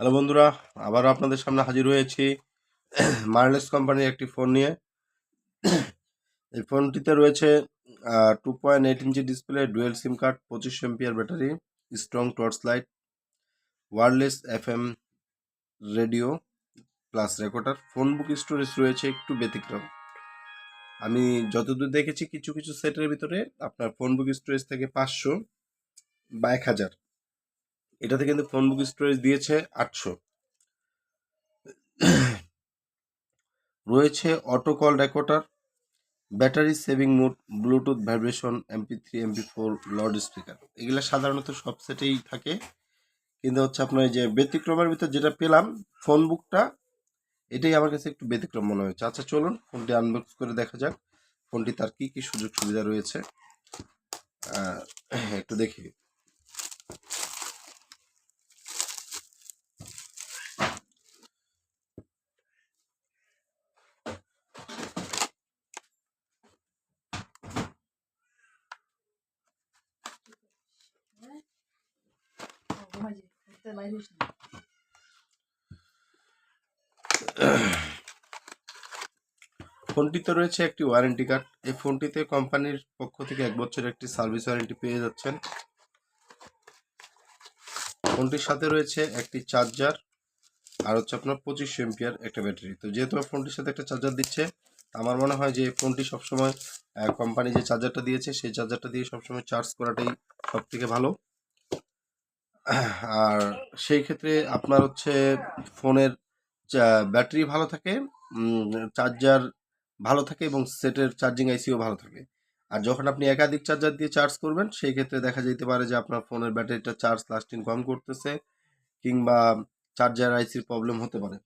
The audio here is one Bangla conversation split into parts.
হ্যালো বন্ধুরা, আবারও আপনাদের সামনে হাজির হয়েছি মার্লেস কোম্পানির একটি ফোন নিয়ে। এই ফোনটিতে রয়েছে two point eight inch display dual sim card পঁচিশ ampere battery strong torch light wireless F M radio plus recorder phone book storage রয়েছে একটু ব্যতিক্রম। আমি যতদূর দেখেছি, কিছু কিছু সেটের ভিতরে আপনার ফোন বুক স্টোরেজ থেকে পাঁচশো বা এক হাজার। এটাতে কিন্তু ফোন বুক স্টোরেজ দিয়েছে আটশো। রয়েছে auto call recorder battery saving mode bluetooth vibration MP three MP four loud speaker এগুলো সাধারণত সব সেটেই থাকে। কিন্তু হচ্ছে আপনার যে ব্যতিক্রমের ভিতর যেটা পেলাম ফোন বুকটা এটাই আমার কাছে একটু ব্যতিক্রম মনে হয়েছে। আচ্ছা চলুন ফোনটি আনবক্স করে দেখা যাক ফোনটি তার কি কি সুযোগ সুবিধা রয়েছে একটু দেখি। ফোনটিতে রয়েছে একটি ওয়ারেন্টি কার্ড। এই ফোনটিতে কোম্পানির পক্ষ থেকে এক বছরের একটি সার্ভিস ওয়ারেন্টি পেয়ে যাচ্ছেন। ফোনটির সাথে রয়েছে একটি চার্জার। আর হচ্ছে আপনার পঁচিশ এমপিয়ার একটা ব্যাটারি। তো যেহেতু ফোনটির সাথে একটা চার্জার দিচ্ছে আমার মনে হয় যে ফোনটি সবসময় কোম্পানি যে চার্জারটা দিয়েছে, সেই চার্জারটা দিয়ে সবসময় চার্জ করাটাই সব থেকে ভালো। আর সেই ক্ষেত্রে আপনার হচ্ছে ফোনের ব্যাটারি ভালো থাকে চার্জার ভালো থাকে এবং সেটের চার্জিং আইসিও ভালো থাকে। আর যখন আপনি একাধিক চার্জার দিয়ে চার্জ করবেন, সেই ক্ষেত্রে দেখা যেতে পারে যে আপনার ফোনের ব্যাটারিটা চার্জ লাস্টিং কম করতেছে কিংবা চার্জার আইসির প্রবলেম হতে পারে।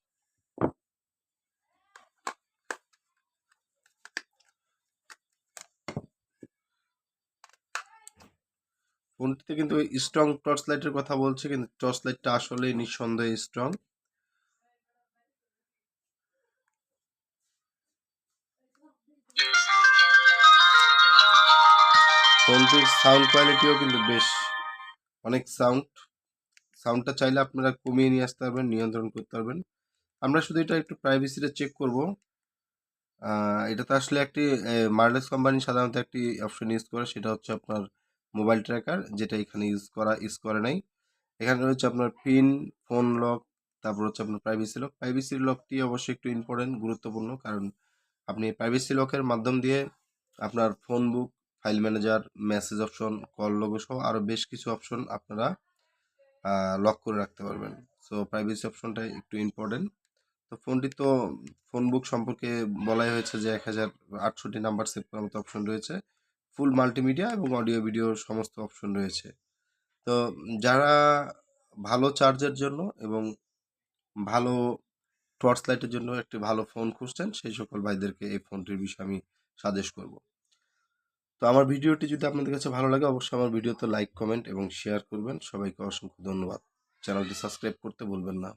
ফোনটিতে কিন্তু স্ট্রং টর্চ লাইটের কথা বলছে, কিন্তু টর্চ লাইটটা আসলে নিঃসন্দেহে স্ট্রং ফোনটির সাউন্ড কোয়ালিটিও কিন্তু বেশ অনেক সাউন্ড সাউন্ডটা চাইলে আপনারা কমিয়ে নিয়ে আসতে পারবেন, নিয়ন্ত্রণ করতে পারবেন। আমরা শুধু এটা একটু প্রাইভেসিটা চেক করব। এটা তো আসলে একটি মার্লেস কোম্পানি সাধারণত একটি অপশন ইউজ করে, সেটা হচ্ছে আপনার মোবাইল ট্র্যাকার, যেটা এখানে ইউজ করা ইউজ করে নাই। এখানে রয়েছে আপনার পিন ফোন লক তারপর হচ্ছে আপনার প্রাইভেসি লক প্রাইভেসি লকটি অবশ্যই একটু ইম্পর্টেন্ট গুরুত্বপূর্ণ, কারণ আপনি প্রাইভেসি লকের মাধ্যম দিয়ে আপনার phone book file manager message option call logo সহ আরও বেশ কিছু অপশন আপনারা লক করে রাখতে পারবেন। সো প্রাইভেসি অপশনটা একটু ইম্পর্টেন্ট তো ফোনটি তো ফোন বুক সম্পর্কে বলাই হয়েছে যে এক হাজার আটষট্টি নাম্বার সেভ করার মতো অপশন রয়েছে। ফুল মাল্টিমিডিয়া এবং অডিও ভিডিও সমস্ত অপশন রয়েছে। তো যারা ভালো চার্জের জন্য এবং ভালো টর্চ লাইটের জন্য একটি ভালো ফোন খুঁজছেন, সেই সকল ভাইদেরকে এই ফোনটির বিষয়ে আমি সাজেস্ট করব। তো আমার ভিডিওটি যদি আপনাদের কাছে ভালো লাগে, অবশ্যই আমার ভিডিওতে লাইক কমেন্ট এবং শেয়ার করবেন। সবাইকে অসংখ্য ধন্যবাদ। চ্যানেলটি সাবস্ক্রাইব করতে ভুলবেন না।